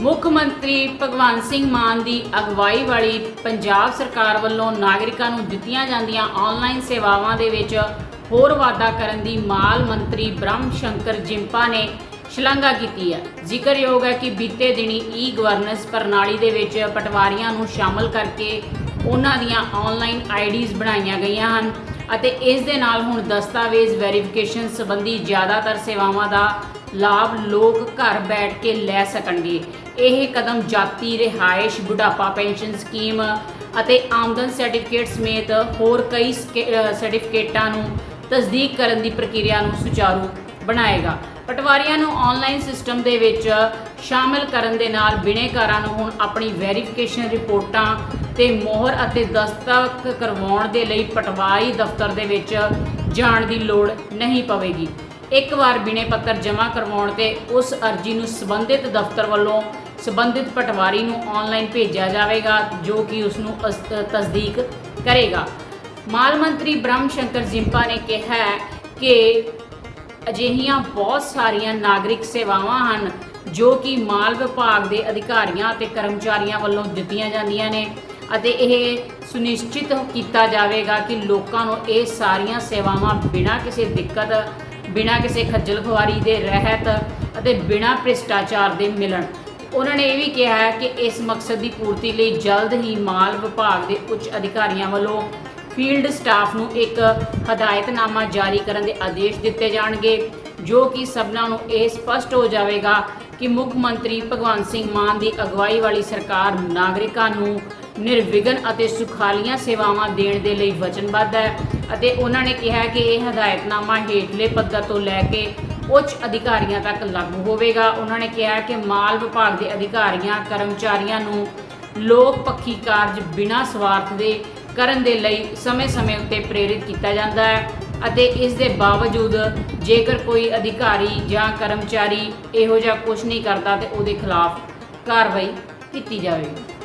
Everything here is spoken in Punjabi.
ਮੁੱਖ ਮੰਤਰੀ ਭਗਵੰਤ ਸਿੰਘ ਮਾਨ ਦੀ ਅਗਵਾਈ ਵਾਲੀ ਪੰਜਾਬ ਸਰਕਾਰ ਵੱਲੋਂ ਨਾਗਰਿਕਾਂ ਨੂੰ ਦਿੱਤੀਆਂ ਜਾਂਦੀਆਂ ਆਨਲਾਈਨ ਸੇਵਾਵਾਂ ਦੇ ਵਿੱਚ ਹੋਰ ਵਾਧਾ ਕਰਨ ਦੀ ਮਾਲ ਮੰਤਰੀ ਬ੍ਰਹਮ ਸ਼ੰਕਰ ਜਿੰਪਾ ਨੇ ਸ਼ਲਾਘਾ ਕੀਤੀ ਹੈ। ਜ਼ਿਕਰਯੋਗ ਹੈ ਕਿ ਬੀਤੇ ਦਿਨੀ ਈ ਗਵਰਨੈਂਸ ਪ੍ਰਣਾਲੀ ਦੇ ਵਿੱਚ ਪਟਵਾਰੀਆਂ ਨੂੰ ਸ਼ਾਮਲ ਕਰਕੇ ਉਹਨਾਂ ਦੀਆਂ ਆਨਲਾਈਨ ਆਈਡੀਜ਼ ਬਣਾਈਆਂ ਗਈਆਂ ਹਨ ਅਤੇ ਇਸ ਦੇ ਨਾਲ ਹੁਣ ਦਸਤਾਵੇਜ਼ ਵੈਰੀਫਿਕੇਸ਼ਨ ਸੰਬੰਧੀ ਜ਼ਿਆਦਾਤਰ ਸੇਵਾਵਾਂ ਦਾ ਲਾਭ ਲੋਕ ਘਰ ਬੈਠ ਕੇ ਲੈ ਸਕਣਗੇ। ਇਹ ਕਦਮ ਜਾਤੀ ਰਿਹਾਇਸ਼, ਬੁਢਾਪਾ ਪੈਨਸ਼ਨ ਸਕੀਮ ਅਤੇ ਆਮਦਨ ਸਰਟੀਫਿਕੇਟ ਸਮੇਤ ਹੋਰ ਕਈ ਸਕੇ- ਸਰਟੀਫਿਕੇਟਾਂ ਨੂੰ ਤਸਦੀਕ ਕਰਨ ਦੀ ਪ੍ਰਕਿਰਿਆ ਨੂੰ ਸੁਚਾਰੂ ਬਣਾਏਗਾ। ਪਟਵਾਰੀਆਂ ਨੂੰ ਆਨਲਾਈਨ ਸਿਸਟਮ ਦੇ ਵਿੱਚ ਸ਼ਾਮਿਲ ਕਰਨ ਦੇ ਨਾਲ ਬਿਨੇਕਾਰਾਂ ਨੂੰ ਹੁਣ ਆਪਣੀ ਵੈਰੀਫਿਕੇਸ਼ਨ ਰਿਪੋਰਟਾਂ ਤੇ ਮੋਹਰ ਅਤੇ ਦਸਤਖਤ ਕਰਵਾਉਣ ਦੇ ਲਈ ਪਟਵਾਰੀ ਦਫ਼ਤਰ ਦੇ ਵਿੱਚ ਜਾਣ ਦੀ ਲੋੜ ਨਹੀਂ ਪਵੇਗੀ। ਇੱਕ ਵਾਰ ਬਿਨੇ ਪੱਤਰ ਜਮ੍ਹਾਂ ਕਰਵਾਉਣ ਤੇ ਉਸ ਅਰਜੀ ਨੂੰ ਸੰਬੰਧਿਤ ਦਫ਼ਤਰ ਵੱਲੋਂ ਸੰਬੰਧਿਤ ਪਟਵਾਰੀ ਨੂੰ ਆਨਲਾਈਨ ਭੇਜਿਆ ਜਾਵੇਗਾ, ਜੋ ਕਿ ਉਸ ਨੂੰ ਅਸ- ਤਸਦੀਕ ਕਰੇਗਾ। ਮਾਲ ਮੰਤਰੀ ਬ੍ਰਹਮ ਸ਼ੰਕਰ ਜਿੰਪਾ ਨੇ ਕਿਹਾ ਕਿ ਅਜਿਹੀਆਂ ਬਹੁਤ ਸਾਰੀਆਂ ਨਾਗਰਿਕ ਸੇਵਾਵਾਂ ਹਨ, ਜੋ ਕਿ ਮਾਲ ਵਿਭਾਗ ਦੇ ਅਧਿਕਾਰੀਆਂ ਅਤੇ ਕਰਮਚਾਰੀਆਂ ਵੱਲੋਂ ਦਿੱਤੀਆਂ ਜਾਂਦੀਆਂ ਨੇ ਅਤੇ ਇਹ ਸੁਨਿਸ਼ਚਿਤ ਕੀਤਾ ਜਾਵੇਗਾ ਕਿ ਲੋਕਾਂ ਨੂੰ ਇਹ ਸਾਰੀਆਂ ਸੇਵਾਵਾਂ ਬਿਨਾਂ ਕਿਸੇ ਦਿੱਕਤ ਬਿਨਾਂ ਕਿਸੇ ਖੱਜਲ ਖੁਆਰੀ ਦੇ ਰਹਿਤ ਅਤੇ ਬਿਨਾਂ ਭ੍ਰਿਸ਼ਟਾਚਾਰ ਦੇ ਮਿਲਣ। ਉਹਨਾਂ ਨੇ ਇਹ ਵੀ ਕਿਹਾ ਹੈ ਕਿ ਇਸ ਮਕਸਦ ਦੀ ਪੂਰਤੀ ਲਈ ਜਲਦ ਹੀ ਮਾਲ ਵਿਭਾਗ ਦੇ ਉੱਚ ਅਧਿਕਾਰੀਆਂ ਵੱਲੋਂ ਫੀਲਡ ਸਟਾਫ ਨੂੰ ਇੱਕ ਹਦਾਇਤਨਾਮਾ ਜਾਰੀ ਕਰਨ ਦੇ ਆਦੇਸ਼ ਦਿੱਤੇ ਜਾਣਗੇ, ਜੋ ਕਿ ਸਭਨਾਂ ਨੂੰ ਇਹ ਸਪਸ਼ਟ ਹੋ ਜਾਵੇਗਾ ਕਿ ਮੁੱਖ ਮੰਤਰੀ ਭਗਵੰਤ ਸਿੰਘ ਮਾਨ ਦੀ ਅਗਵਾਈ ਵਾਲੀ ਸਰਕਾਰ ਨਾਗਰਿਕਾਂ ਨੂੰ ਨਿਰਵਿਘਨ ਅਤੇ ਸੁਖਾਲੀਆਂ ਸੇਵਾਵਾਂ ਦੇਣ ਦੇ ਲਈ ਵਚਨਬੱਧ ਹੈ। ਅਤੇ ਉਹਨਾਂ ਨੇ ਕਿਹਾ ਕਿ ਇਹ ਹਦਾਇਤਨਾਮਾ ਹੇਠਲੇ ਪੱਧਰ ਤੋਂ ਲੈ ਕੇ ਉੱਚ ਅਧਿਕਾਰੀਆਂ ਤੱਕ ਲਾਗੂ ਹੋਵੇਗਾ। ਉਹਨਾਂ ਨੇ ਕਿਹਾ ਕਿ ਮਾਲ ਵਿਭਾਗ ਦੇ ਅਧਿਕਾਰੀਆਂ, ਕਰਮਚਾਰੀਆਂ ਨੂੰ ਲੋਕ ਪੱਖੀ ਕਾਰਜ ਬਿਨਾਂ ਸਵਾਰਥ ਦੇ ਕਰਨ ਦੇ ਲਈ ਸਮੇਂ-ਸਮੇਂ ਉੱਤੇ ਪ੍ਰੇਰਿਤ ਕੀਤਾ ਜਾਂਦਾ ਹੈ ਅਤੇ ਇਸ ਦੇ ਬਾਵਜੂਦ ਜੇਕਰ ਕੋਈ ਅਧਿਕਾਰੀ ਜਾਂ ਕਰਮਚਾਰੀ ਇਹੋ ਜਿਹਾ ਕੁਝ ਨਹੀਂ ਕਰਦਾ ਤੇ ਉਹਦੇ ਖਿਲਾਫ ਕਾਰਵਾਈ ਕੀਤੀ ਜਾਵੇਗੀ।